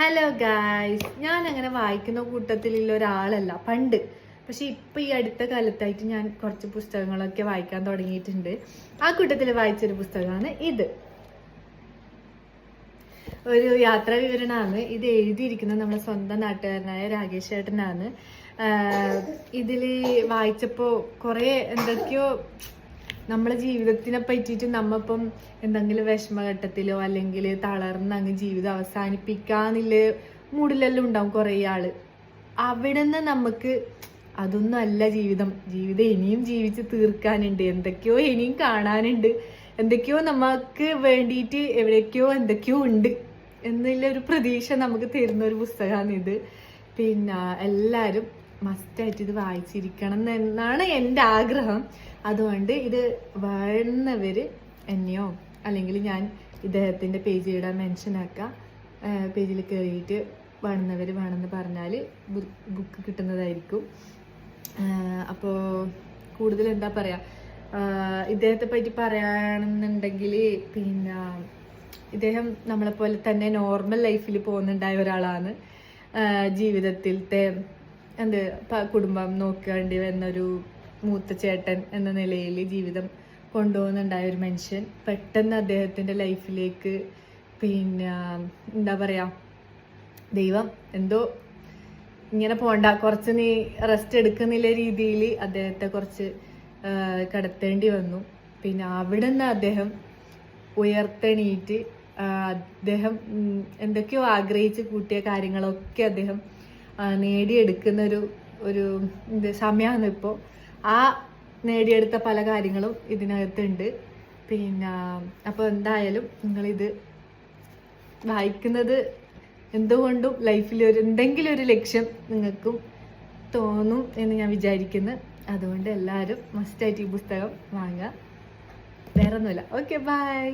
Hello guys ഞാൻ അങ്ങനെ വായിക്കുന്ന കൂട്ടത്തിലുള്ള ഒരാളല്ല പണ്ട്. പക്ഷെ ഇപ്പൊ ഈ അടുത്ത കാലത്തായിട്ട് ഞാൻ കുറച്ച് പുസ്തകങ്ങളൊക്കെ വായിക്കാൻ തുടങ്ങിയിട്ടുണ്ട്. ആ കൂട്ടത്തിൽ വായിച്ചൊരു പുസ്തകമാണ് ഇത്. ഒരു യാത്രാ വിവരണമാണ് ഇത് എഴുതിയിരിക്കുന്നത് നമ്മുടെ സ്വന്തം നാട്ടുകാരനായ രാകേഷ് ചേട്ടനാണ്. ആഹ് ഇതിൽ വായിച്ചപ്പോ കുറെ എന്തൊക്കെയോ നമ്മളെ ജീവിതത്തിനെ പറ്റിയിട്ട് നമ്മപ്പം എന്തെങ്കിലും വിഷമഘട്ടത്തിലോ അല്ലെങ്കിൽ തളർന്ന് അങ്ങ് ജീവിതം അവസാനിപ്പിക്കാന്നില്ല മൂടിലെല്ലാം ഉണ്ടാവും കുറേ ആൾ. അവിടെ നിന്ന് നമുക്ക് അതൊന്നും അല്ല ജീവിതം. ജീവിതം ഇനിയും ജീവിച്ച് തീർക്കാനുണ്ട്. എന്തൊക്കെയോ ഇനിയും കാണാനുണ്ട്. എന്തൊക്കെയോ നമുക്ക് വേണ്ടിയിട്ട് എവിടേക്കോ എന്തൊക്കെയോ ഉണ്ട് എന്നുള്ള ഒരു പ്രതീക്ഷ നമുക്ക് തരുന്ന ഒരു പുസ്തകമാണ് ഇത് പിന്നെ എല്ലാവരും മസ്റ്റായിട്ട് ഇത് വായിച്ചിരിക്കണം എന്നാണ് എന്റെ ആഗ്രഹം. അതുകൊണ്ട് ഇത് വേണ്ടവർ എന്നെയോ അല്ലെങ്കിൽ ഞാൻ ഇദ്ദേഹത്തിന്റെ പേജ് ഇടാൻ മെൻഷൻ ആക്കുക പേജിൽ കയറിയിട്ട് വേണമെന്നവർ വേണമെന്ന് പറഞ്ഞാൽ ബുക്ക് കിട്ടുന്നതായിരിക്കും. അപ്പോൾ കൂടുതൽ എന്താ പറയുക ഇദ്ദേഹത്തെ പറ്റി പറയുകയാണെന്നുണ്ടെങ്കിൽ പിന്നെ ഇദ്ദേഹം നമ്മളെപ്പോലെ തന്നെ നോർമൽ ലൈഫിൽ പോകുന്നുണ്ടായ ഒരാളാണ്. ജീവിതത്തിലത്തെ എന്ത് കുടുംബം നോക്കേണ്ടി വന്നൊരു മൂത്ത ചേട്ടൻ എന്ന നിലയിൽ ജീവിതം കൊണ്ടുപോകുന്നുണ്ടായ ഒരു മനുഷ്യൻ. പെട്ടെന്ന് അദ്ദേഹത്തിന്റെ ലൈഫിലേക്ക് പിന്നെ എന്താ പറയുക ദൈവം എന്തോ ഇങ്ങനെ പോണ്ട കുറച്ച് നീ റെസ്റ്റ് എടുക്കുന്നില്ല രീതിയിൽ അദ്ദേഹത്തെ കുറച്ച് കടത്തേണ്ടി വന്നു. പിന്നെ അവിടെ നിന്ന് അദ്ദേഹം ഉയർത്തെണീറ്റ് അദ്ദേഹം എന്തൊക്കെയോ ആഗ്രഹിച്ച് കൂട്ടിയ കാര്യങ്ങളൊക്കെ അദ്ദേഹം നേടിയെടുക്കുന്ന ഒരു ഒരു സമയമാണ് ഇപ്പോൾ ആ നേടിയെടുത്ത പല കാര്യങ്ങളും ഇതിനകത്തുണ്ട്. പിന്നെ അപ്പോൾ എന്തായാലും നിങ്ങളിത് വായിക്കുന്നത് എന്തുകൊണ്ടും ലൈഫിൽ ഒരു എന്തെങ്കിലും ഒരു ലക്ഷ്യം നിങ്ങൾക്കും തോന്നും എന്ന് ഞാൻ വിചാരിക്കുന്നു. അതുകൊണ്ട് എല്ലാവരും മസ്റ്റായിട്ട് ഈ പുസ്തകം വാങ്ങുക. വേറെ ഒന്നുമില്ല ഓക്കെ ബൈ.